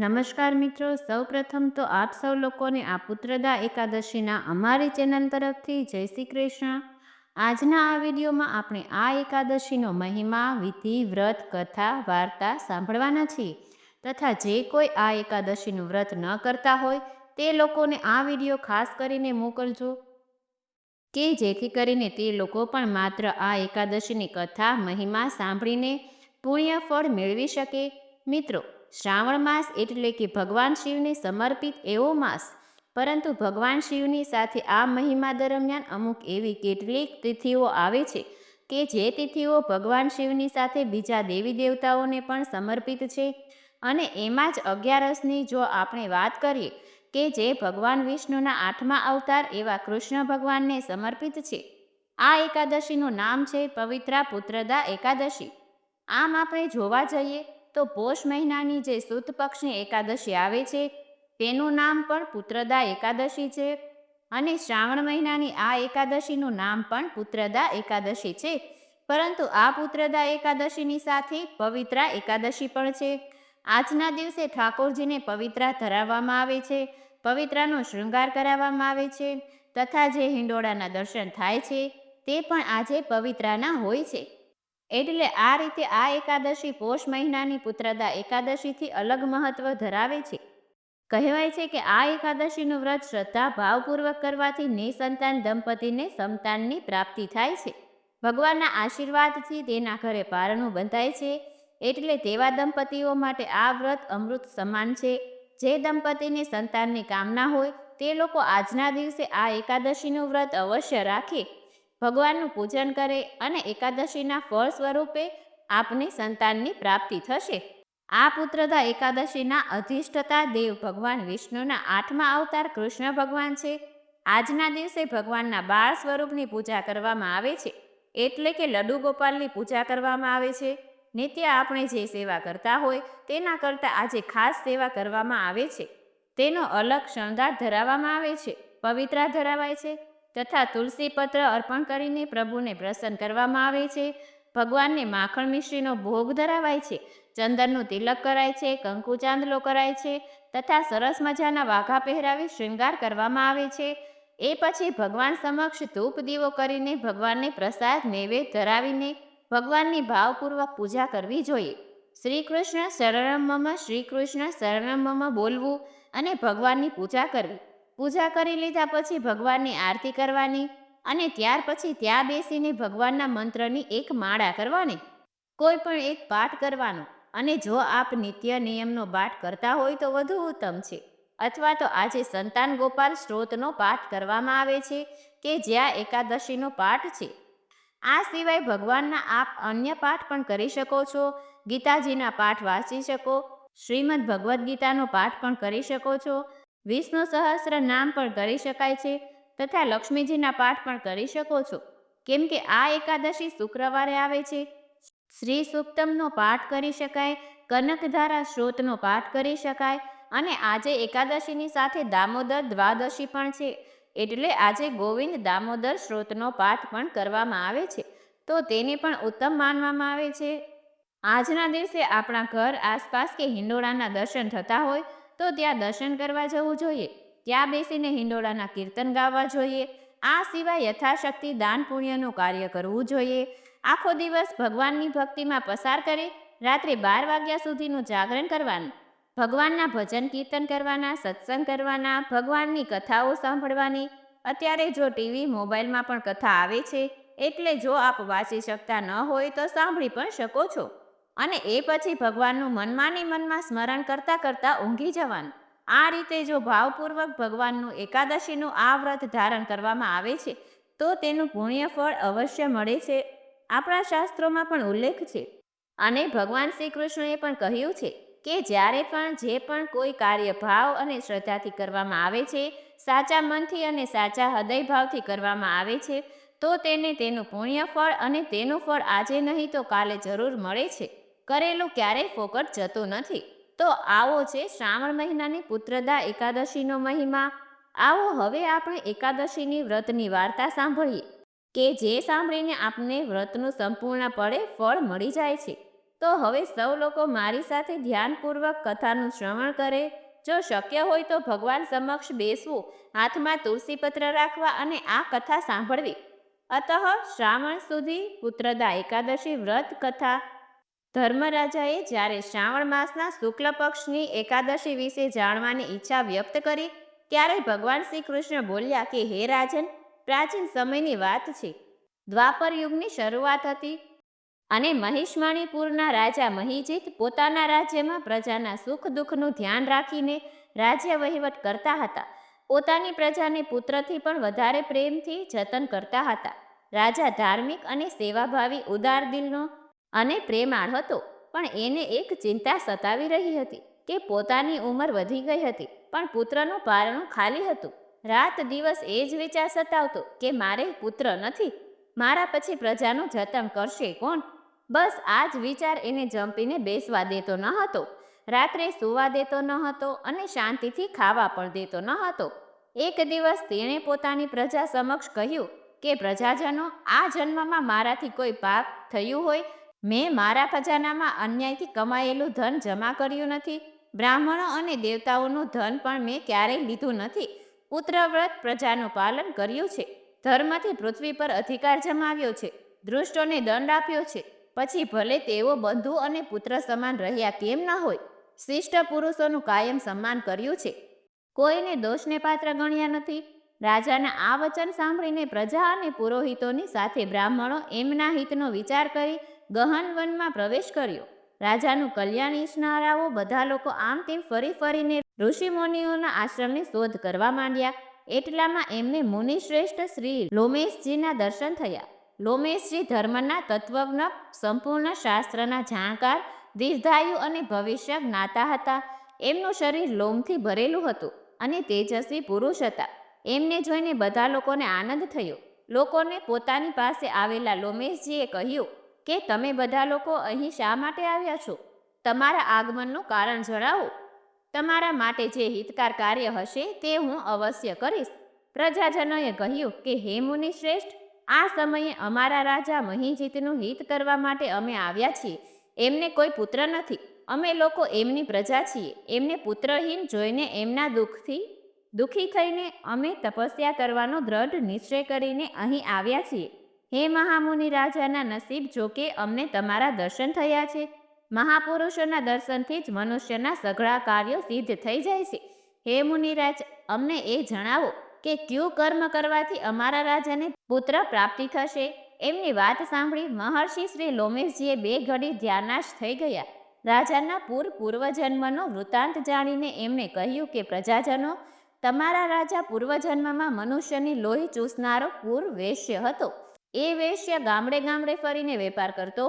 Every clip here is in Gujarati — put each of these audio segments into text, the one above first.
નમસ્કાર મિત્રો, સૌપ્રથમ તો આપ સૌ લોકોને આ પુત્રદા એકાદશીના અમારી ચેનલ તરફથી જય શ્રી કૃષ્ણ. આજના આ વિડીયોમાં આપણે આ એકાદશીનો મહિમા, વિધિ, વ્રત, કથા, વાર્તા સાંભળવાના છીએ તથા જે કોઈ આ એકાદશીનું વ્રત ન કરતા હોય તે લોકોને આ વીડિયો ખાસ કરીને મોકલજો કે જેથી કરીને તે લોકો પણ માત્ર આ એકાદશીની કથા, મહિમા સાંભળીને પુણ્ય ફળ મેળવી શકે. મિત્રો શ્રાવણ માસ એટલે કે ભગવાન શિવને સમર્પિત એવો માસ. પરંતુ ભગવાન શિવની સાથે આ મહિમા દરમિયાન અમુક એવી કેટલીક તિથિઓ આવે છે કે જે તિથિઓ ભગવાન શિવની સાથે બીજા દેવી દેવતાઓને પણ સમર્પિત છે. અને એમાં જ અગિયારસની જો આપણે વાત કરીએ કે જે ભગવાન વિષ્ણુના આઠમા અવતાર એવા કૃષ્ણ ભગવાનને સમર્પિત છે. આ એકાદશીનું નામ છે પવિત્રા પુત્રદા એકાદશી. આમ આપણે જોવા જઈએ તો પોષ મહિનાની જે સુદ પક્ષની એકાદશી આવે છે, તેનું નામ પણ પુત્રદા એકાદશી છે અને શ્રાવણ મહિનાની આ એકાદશીનું નામ પણ પુત્રદા એકાદશી છે. પરંતુ આ પુત્રદા એકાદશીની સાથે પવિત્રા એકાદશી પણ છે. આજના દિવસે ઠાકોરજીને પવિત્રા ધરાવવામાં આવે છે, પવિત્રાનો શૃંગાર કરાવવામાં આવે છે તથા જે હિંડોળાના દર્શન થાય છે, તે પણ આજે પવિત્રાના હોય છે. એટલે આ રીતે આ એકાદશી પોષ મહિનાની પુત્રદા એકાદશીથી અલગ મહત્વ ધરાવે છે. કહેવાય છે કે આ એકાદશીનું વ્રત શ્રદ્ધા ભાવપૂર્વક કરવાથી નિસંતાન દંપતીને સંતાનની પ્રાપ્તિ થાય છે. ભગવાનના આશીર્વાદથી તેના ઘરે પારણું બંધાય છે. એટલે તેવા દંપતીઓ માટે આ વ્રત અમૃત સમાન છે. જે દંપતીને સંતાનની કામના હોય, તે લોકો આજના દિવસે આ એકાદશીનું વ્રત અવશ્ય રાખે. ભગવાનનું પૂજન કરે અને એકાદશીના ફળ સ્વરૂપે આપને સંતાનની પ્રાપ્તિ થશે. આ પુત્રદા એકાદશીના અધિષ્ઠતા દેવ ભગવાન વિષ્ણુના આઠમા અવતાર કૃષ્ણ ભગવાન છે. આજના દિવસે ભગવાનના બાળ સ્વરૂપની પૂજા કરવામાં આવે છે. એટલે કે લડુ ગોપાલની પૂજા કરવામાં આવે છે. નિત્ય આપણે જે સેવા કરતા હોય તેના કરતાં આજે ખાસ સેવા કરવામાં આવે છે. તેનો અલગ શણગાર ધરાવવામાં આવે છે. પવિત્રા ધરાવાય છે. તથા તુલસી પત્ર અર્પણ કરીને પ્રભુને પ્રસન્ન કરવામાં આવે છે. ભગવાનને માખણ મિશ્રીનો ભોગ ધરાવાય છે. ચંદનનું તિલક કરાય છે, કંકુ ચાંદલો કરાય છે તથા સરસ મજાના વાઘા પહેરાવી શૃંગાર કરવામાં આવે છે. એ પછી ભગવાન સમક્ષ ધૂપ દીવો કરીને ભગવાનને પ્રસાદ નૈવેદ્ય ધરાવીને ભગવાનની ભાવપૂર્વક પૂજા કરવી જોઈએ. શ્રી કૃષ્ણ શરણમ શ્રી કૃષ્ણ શરણમ બોલવું અને ભગવાનની પૂજા કરવી. પૂજા કરી લીધા પછી ભગવાનની આરતી કરવાની અને ત્યાર પછી ત્યાં બેસીને ભગવાનના મંત્રની એક માળા કરવાની. કોઈ પણ એક પાઠ કરવાનો અને જો આપ નિત્ય નિયમનો પાઠ કરતા હોય તો વધુ ઉત્તમ છે. અથવા તો આજે સંતાન ગોપાલ સ્ત્રોતનો પાઠ કરવામાં આવે છે કે જ્યાં એકાદશીનો પાઠ છે. આ સિવાય ભગવાનના આપ અન્ય પાઠ પણ કરી શકો છો. ગીતાજીના પાઠ વાંચી શકો. શ્રીમદ ભગવદ્ ગીતાનો પાઠ પણ કરી શકો છો. વિષ્ણુ સહસ્ર નામ પણ કરી શકાય છે તથા લક્ષ્મીજીના પાઠ પણ કરી શકો છો. કેમ કે આ એકાદશી શુક્રવારે આવે છે. શ્રી સુક્તમનો પાઠ કરી શકાય, કનકધારા સ્ત્રોતનો પાઠ કરી શકાય અને આજે એકાદશીની સાથે દામોદર દ્વાદશી પણ છે. એટલે આજે ગોવિંદ દામોદર સ્ત્રોતનો પાઠ પણ કરવામાં આવે છે. તો તેને પણ ઉત્તમ માનવામાં આવે છે. આજના દિવસે આપણા ઘર આસપાસ કે હિંડોળાના દર્શન થતા હોય તો ત્યાં દર્શન કરવા જવું જોઈએ, ત્યાં બેસીને હિંડોળાના કીર્તન ગાવા જોઈએ, આ સિવાય યથાશક્તિ દાન પુણ્યનું કાર્ય કરવું જોઈએ. આખો દિવસ ભગવાનની ભક્તિમાં પસાર કરી, રાત્રે બાર વાગ્યા સુધીનું જાગરણ કરવાનું, ભગવાનના ભજન કીર્તન કરવાના, સત્સંગ કરવાના, ભગવાનની કથાઓ સાંભળવાની. અત્યારે જો ટીવી મોબાઈલમાં પણ કથા આવે છે, એટલે જો આપ વાંચી શકતા ન હોય તો સાંભળી પણ શકો છો. અને એ પછી ભગવાનનું મનમાંની મનમાં સ્મરણ કરતાં કરતાં ઊંઘી જવાનું. આ રીતે જો ભાવપૂર્વક ભગવાનનું એકાદશીનું આ વ્રત ધારણ કરવામાં આવે છે, તો તેનું પુણ્ય ફળ અવશ્ય મળે છે. આપણા શાસ્ત્રોમાં પણ ઉલ્લેખ છે. અને ભગવાન શ્રી કૃષ્ણએ પણ કહ્યું છે કે જ્યારે પણ જે પણ કોઈ કાર્ય ભાવ અને શ્રદ્ધાથી કરવામાં આવે છે, સાચા મનથી અને સાચા હૃદયભાવથી કરવામાં આવે છે, તો તેને તેનું પુણ્ય ફળ અને તેનું ફળ આજે નહીં તો કાલે જરૂર મળે છે. કરેલું ક્યારેય ફોકટ જતું નથી. તો આવો છે શ્રાવણ મહિનાની પુત્રદા એકાદશીનો મહિમા. આવો હવે આપણે એકાદશીની વ્રતની વાર્તા સાંભળીએ, કે જે સાંભળીને આપને વ્રતનું સંપૂર્ણપણે ફળ મળી જાય છે. તો હવે સૌ લોકો મારી સાથે ધ્યાનપૂર્વક કથાનું શ્રવણ કરે. જો શક્ય હોય તો ભગવાન સમક્ષ બેસવું, હાથમાં તુલસીપત્ર રાખવા અને આ કથા સાંભળવી. અતઃ શ્રાવણ સુધી પુત્રદા એકાદશી વ્રત કથા ધર્મરાજાએ જ્યારે શ્રાવણ માસના શુક્લ પક્ષની એકાદશી વિશે જાણવાની ઈચ્છા વ્યક્ત કરી ત્યારે ભગવાન શ્રી કૃષ્ણ બોલ્યા કે, હે રાજન, પ્રાચીન સમયની વાત છે. દ્વાપર યુગની શરૂઆત હતી અને મહિષમણીપુરના રાજા મહિજીત પોતાના રાજ્યમાં પ્રજાના સુખ દુઃખનું ધ્યાન રાખીને રાજ્ય વહીવટ કરતા હતા. પોતાની પ્રજાને પુત્રથી પણ વધારે પ્રેમથી જતન કરતા હતા. રાજા ધાર્મિક અને સેવાભાવી ઉદાર દિલનો અને પ્રેમાળ હતો. પણ એને એક ચિંતા સતાવી રહી હતી કે પોતાની ઉંમર વધી ગઈ હતી, પણ પુત્રનું પારણું ખાલી હતું. રાત દિવસ એ જ વિચાર સતાવતો કે મારે પુત્ર નથી, મારા પછી પ્રજાનું જતન કરશે કોણ? બસ આ જ વિચાર એને જંપીને બેસવા દેતો ન હતો. રાત્રે સુવા દેતો ન હતો અને શાંતિથી ખાવા પણ દેતો ન હતો. એક દિવસ તેણે પોતાની પ્રજા સમક્ષ કહ્યું કે, પ્રજાજનો, આ જન્મમાં મારાથી કોઈ પાપ થયું હોય મેં મારા ખજાનામાં અન્યાયથી કમાયેલું ધન જમા કર્યું નથી. બ્રાહ્મણો અને દેવતાઓનું ધન પણ મેં ક્યારેય લીધું નથી. પુત્રવ્રત પ્રજાનું પાલન કર્યું છે. ધર્મથી પૃથ્વી પર અધિકાર જમાવ્યો છે. દૃષ્ટોને દંડ આપ્યો છે. પછી ભલે તેઓ બંધુ અને પુત્ર સમાન રહ્યા કેમ ન હોય? શિષ્ટ પુરુષોનું કાયમ સન્માન કર્યું છે. કોઈને દોષને પાત્ર ગણ્યા નથી. રાજાના આ વચન સાંભળીને પ્રજા અને પુરોહિતોની સાથે બ્રાહ્મણો એમના હિતનો વિચાર કરી ગહન વનમાં પ્રવેશ કર્યો. રાજાનું કલ્યાણ ઈચ્છનારાઓ બધા લોકો આમ તેમ ફરી ફરીને ઋષિમુનિઓના આશ્રમની શોધ કરવા માંડ્યા. એટલામાં એમને મુનિશ્રેષ્ઠ શ્રી લોમેશજીના દર્શન થયા. લોમેશજી ધર્મના તત્વજ્ઞ, સંપૂર્ણ શાસ્ત્રના જાણકાર, દીર્ઘાયુ અને ભવિષ્ય જ્ઞાતા હતા. એમનું શરીર લોમથી ભરેલું હતું અને તેજસ્વી પુરુષ હતા. એમને જોઈને બધા લોકોને આનંદ થયો. લોકોને પોતાની પાસે આવેલા લોમેશજીએ કહ્યું કે તમે બધા લોકો અહીં શા માટે આવ્યા છો? તમારા આગમનનું કારણ જણાવો. તમારા માટે જે હિતકાર કાર્ય હશે તે હું અવશ્ય કરીશ. પ્રજાજનોએ કહ્યું કે, હે મુનિ શ્રેષ્ઠ, આ સમયે અમારા રાજા મહિજીતનું હિત કરવા માટે અમે આવ્યા છીએ. એમને કોઈ પુત્ર નથી. અમે લોકો એમની પ્રજા છીએ. એમને પુત્રહીન જોઈને એમના દુઃખથી, દુઃખી થઈને અમે તપસ્યા કરવાનો દ્રઢ નિશ્ચય કરીને અહીં આવ્યા છીએ. હે મહામુનિ રાજાના નસીબ જોકે અમને તમારા દર્શન થયા છે. મહાપુરુષોના દર્શનથી જ મનુષ્યના સઘળા કાર્યો સિદ્ધ થઈ જાય છે. હે મુનિરાજ અમને એ જણાવો કે કયું કર્મ કરવાથી અમારા રાજાને પુત્ર પ્રાપ્તિ થશે? એમની વાત સાંભળી મહર્ષિ શ્રી લોમેશજીએ બે ઘડી ધ્યાનાશ થઈ ગયા. રાજાના પૂર પૂર્વજન્મનો વૃત્તાંત જાણીને એમણે કહ્યું કે, પ્રજાજનો, તમારા રાજા પૂર્વજન્મમાં મનુષ્યની લોહી ચૂસનારો પૂર વેશ્ય હતો. એ વેશ્ય ગામડે ગામડે ફરીને વેપાર કરતો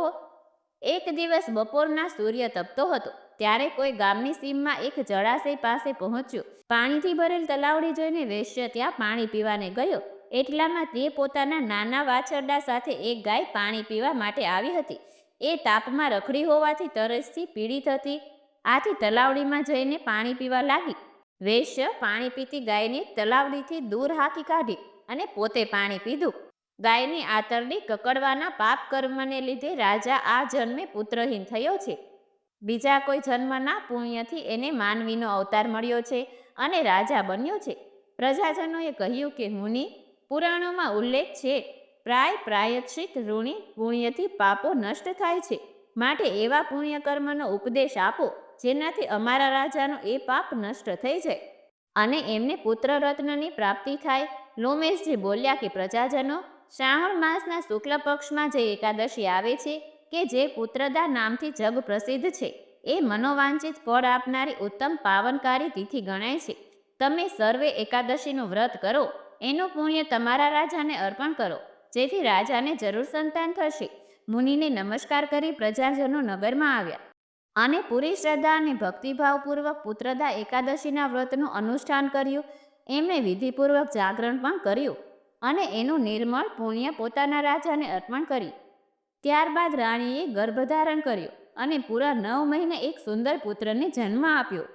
એક દિવસ બપોરના સૂર્ય તપતો હતો, ત્યારે કોઈ ગામની સીમમાં એક જળાશય પાસે પહોંચ્યો. પાણીથી ભરેલ તલાવડી જોઈને વેશ્ય ત્યાં પાણી પીવાને ગયો. એટલામાં તે પોતાના નાના વાછરડા સાથે એક ગાય પાણી પીવા માટે આવી હતી. એ તાપમાં રખડી હોવાથી તરસથી પીડિત હતી. આથી તલાવડીમાં જઈને પાણી પીવા લાગી. વેશ્ય પાણી પીતી ગાયને તલાવડીથી દૂર હાકી કાઢી અને પોતે પાણી પીધું. ગાયની આતરડી કકડવાના પાપ કર્મને લીધે રાજા આ જન્મે પુત્રહીન થયો છે. બીજા કોઈ જન્મના પુણ્યથી એને માનવીનો અવતાર મળ્યો છે અને રાજા બન્યો છે. પ્રજાજનોએ કહ્યું કે, મુનિ, પુરાણોમાં ઉલ્લેખ છે, પ્રાય પ્રાયશ્ચિત ઋણી પુણ્યથી પાપો નષ્ટ થાય છે. માટે એવા પુણ્ય કર્મનો ઉપદેશ આપો, જેનાથી અમારા રાજાનો એ પાપ નષ્ટ થઈ જાય. અને એમને પુત્ર રત્નની પ્રાપ્તિ થાય. લોમેશજી બોલ્યા કે, પ્રજાજનો શ્રાવણ માસના શુક્લ પક્ષમાં જે એકાદશી આવે છે, કે જે પુત્રદા નામથી જગ પ્રસિદ્ધ છે, એ મનોવાંચિત ફળ આપનારી ઉત્તમ પાવનકારી તિથિ ગણાય છે. તમે સર્વે એકાદશીનું વ્રત કરો, એનું પુણ્ય તમારા રાજાને અર્પણ કરો, જેથી રાજાને જરૂર સંતાન થશે. મુનિને નમસ્કાર કરી પ્રજાજનો નગરમાં આવ્યા. અને પૂરી શ્રદ્ધા અને ભક્તિભાવપૂર્વક પુત્રદા એકાદશીના વ્રતનું અનુષ્ઠાન કર્યું. એમણે વિધિપૂર્વક જાગરણ પણ કર્યું. અને એનું નિર્મળ પુણ્ય પોતાના રાજાને અર્પણ કર્યું. ત્યારબાદ રાણીએ ગર્ભધારણ કર્યો અને પૂરા નવ મહિને એક સુંદર પુત્રને જન્મ આપ્યો.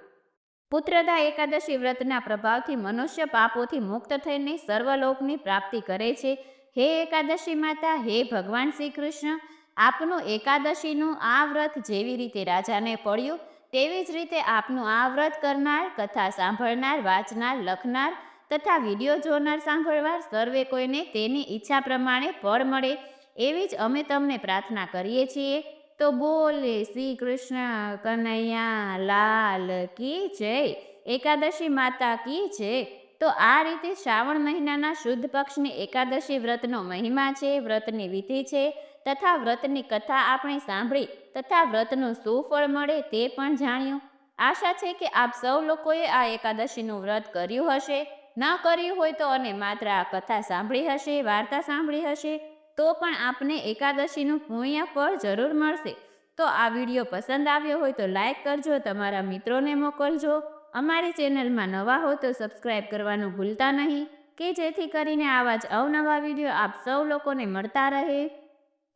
પુત્રદા એકાદશી વ્રતના પ્રભાવથી મનુષ્ય પાપોથી મુક્ત થઈને સર્વલોકની પ્રાપ્તિ કરે છે. હે એકાદશી માતા, હે ભગવાન શ્રી કૃષ્ણ આપનું એકાદશીનું આ વ્રત જેવી રીતે રાજાને પડ્યું, તેવી જ રીતે આપનું આ વ્રત કરનાર, કથા સાંભળનાર, વાંચનાર, લખનાર તથા વીડિયો જોનાર સાંભળવા સર્વે કોઈને તેની ઈચ્છા પ્રમાણે ફળ મળે એવી જ અમે તમને પ્રાર્થના કરીએ છીએ. તો બોલે શ્રી કૃષ્ણ કનૈયા, લાલ કી જય, એકાદશી માતા કી જય. તો આ રીતે શ્રાવણ મહિનાના શુદ્ધ પક્ષની એકાદશી વ્રતનો મહિમા છે, વ્રતની વિધિ છે તથા વ્રતની કથા આપણે સાંભળી તથા વ્રતનું શું ફળ મળે તે પણ જાણ્યું. આશા છે કે આપ સૌ લોકોએ આ એકાદશીનું વ્રત કર્યું હશે. ન કર્યું હોય તો અને માત્ર આ કથા સાંભળી હશે, વાર્તા સાંભળી હશે, તો પણ આપને એકાદશીનું પુણ્ય ફળ જરૂર મળશે. તો આ વીડિયો પસંદ આવ્યો હોય તો લાઈક કરજો, તમારા મિત્રોને મોકલજો. અમારી ચેનલમાં નવા હો તો સબસ્ક્રાઈબ કરવાનું ભૂલતા નહીં, કે જેથી કરીને આવા જ અવનવા વીડિયો આપ સૌ લોકોને મળતા રહે.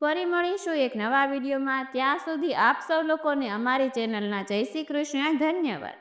ફરી મળીશું એક નવા વિડીયોમાં. ત્યાં સુધી આપ સૌ લોકોને અમારી ચેનલના જય શ્રી કૃષ્ણ. ધન્યવાદ.